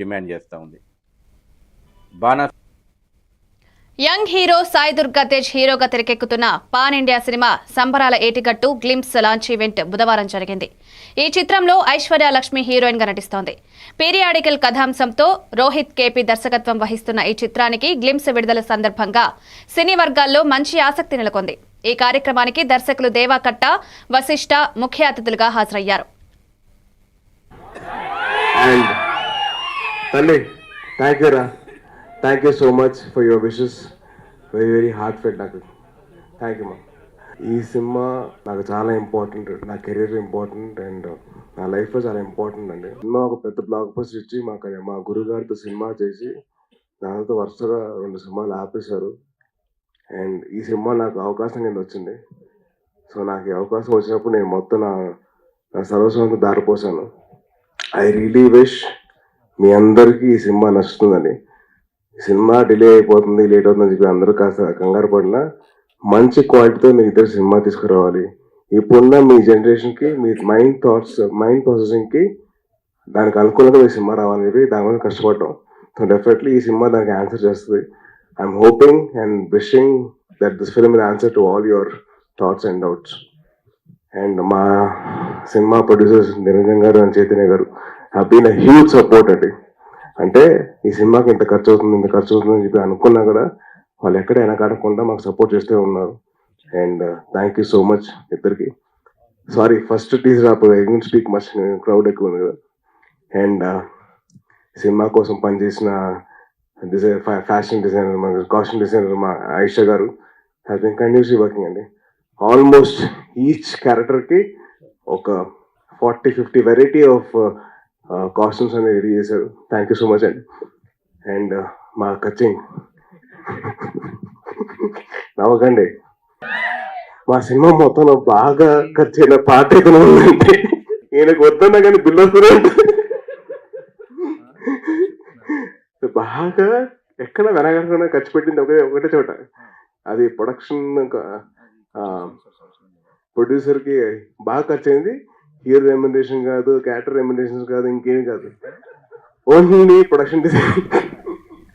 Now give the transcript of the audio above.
Demand చేస్తూ ఉంది. బాణా యంగ్ హీరో సాయి దుర్గా తేజ్ హీరోగా తెరకెక్కుతున్న పాన్ ఇండియా సినిమా సంబరాల ఏటిగట్టు గ్లిమ్స్ లాంచ్ ఈవెంట్ బుధవారం జరిగింది. ఈ చిత్రంలో ఐశ్వర్య లక్ష్మి హీరోయిన్గా నటిస్తోంది. పీరియాడికల్ కథాంశంతో రోహిత్ కేపీ దర్శకత్వం వహిస్తున్న ఈ చిత్రానికి గ్లిమ్స్ విడుదల సందర్భంగా సినీ వర్గాల్లో మంచి ఆసక్తి నెలకొంది. ఈ కార్యక్రమానికి దర్శకులు దేవాకట్ట వశిష్ఠ ముఖ్య అతిథులుగా హాజరయ్యారు. అండ్ తల్లి థ్యాంక్ యూ రా. Thank you so much for your wishes very very heartfelt నాకు. థ్యాంక్ యూ మా ఈ సినిమా నాకు చాలా ఇంపార్టెంట్ నా కెరీర్ ఇంపార్టెంట్ అండ్ నా లైఫ్లో చాలా ఇంపార్టెంట్ అండి. సినిమా ఒక పెద్ద బ్లాక్ పోస్ట్ ఇచ్చి మాకు మా గురుగారితో సినిమా చేసి దానితో వరుసగా రెండు సినిమాలు ఆపేశారు. అండ్ ఈ సినిమా నాకు అవకాశం కింద వచ్చింది. సో నాకు ఈ అవకాశం వచ్చినప్పుడు నేను మొత్తం నా నా సర్వస్వంతో దారిపోసాను. ఐ రియలీ విష్ మీ అందరికీ ఈ సినిమా నచ్చుతుందని ఈ సినిమా డిలే అయిపోతుంది లేట్ అవుతుందని చెప్పి అందరూ కాస్త కంగారు పడినా మంచి క్వాలిటీతో మీ ఇద్దరు సినిమా తీసుకురావాలి. ఇప్పుడున్న మీ జనరేషన్కి మీ మైండ్ థాట్స్ మైండ్ ప్రాసెసింగ్కి దానికి అనుకూలంగా మీ సినిమా రావాలని చెప్పి దాని మీద కష్టపడ్డాం. సో డెఫినెట్లీ ఈ సినిమా దానికి ఆన్సర్ చేస్తుంది. I'm hoping and wishing that this film answer to all your thoughts and doubts and మా cinema producers Niranjan garu and Chaitanya garu have been a huge support అండి. అంటే ఈ సినిమాకి ఇంత ఖర్చు అవుతుంది ఇంత ఖర్చు అవుతుంది అని చెప్పి అనుకున్నా కూడా వాళ్ళు ఎక్కడ వెనకాడకుండా మాకు సపోర్ట్ చేస్తూ ఉన్నారు. And thank you so much ఇద్దరికి. సారీ ఫస్ట్ టీజర్ అప్పుడు ఎగ్జిన్ స్పీక్ మచ్ క్రౌడ్ ఎక్కువ ఉంది కదా. అండ్ uh, సినిమా కోసం పనిచేసిన డిజైన్ ఫ్యాషన్ డిజైనర్ మా కాస్ట్యూమ్ డిజైనర్ మా Ayesha garu has been continuously working అండి. ఆల్మోస్ట్ ఈచ్ క్యారెక్టర్కి ఒక forty fifty variety of costumes అనేది రెడీ చేశారు. థ్యాంక్ యూ సో మచ్ అండి అండ్ మా కచింగ్ నవ్వకండి. మా సినిమా మొత్తం బాగా ఖర్చు అయిన పాట ఏదైనా ఉందంటే ఈయనకు వద్దన్నా కానీ బిల్ వస్తూనే బాగా ఎక్కడ వెనకాడకుండా ఖర్చు పెట్టింది ఒకే ఒకటే చోట. అది ప్రొడక్షన్ ప్రొడ్యూసర్కి బాగా ఖర్చు అయింది. హీరో రెమ్యునరేషన్ కాదు క్యారెక్టర్ రెమ్యునరేషన్ కాదు ఇంకేమి కాదు. Only production design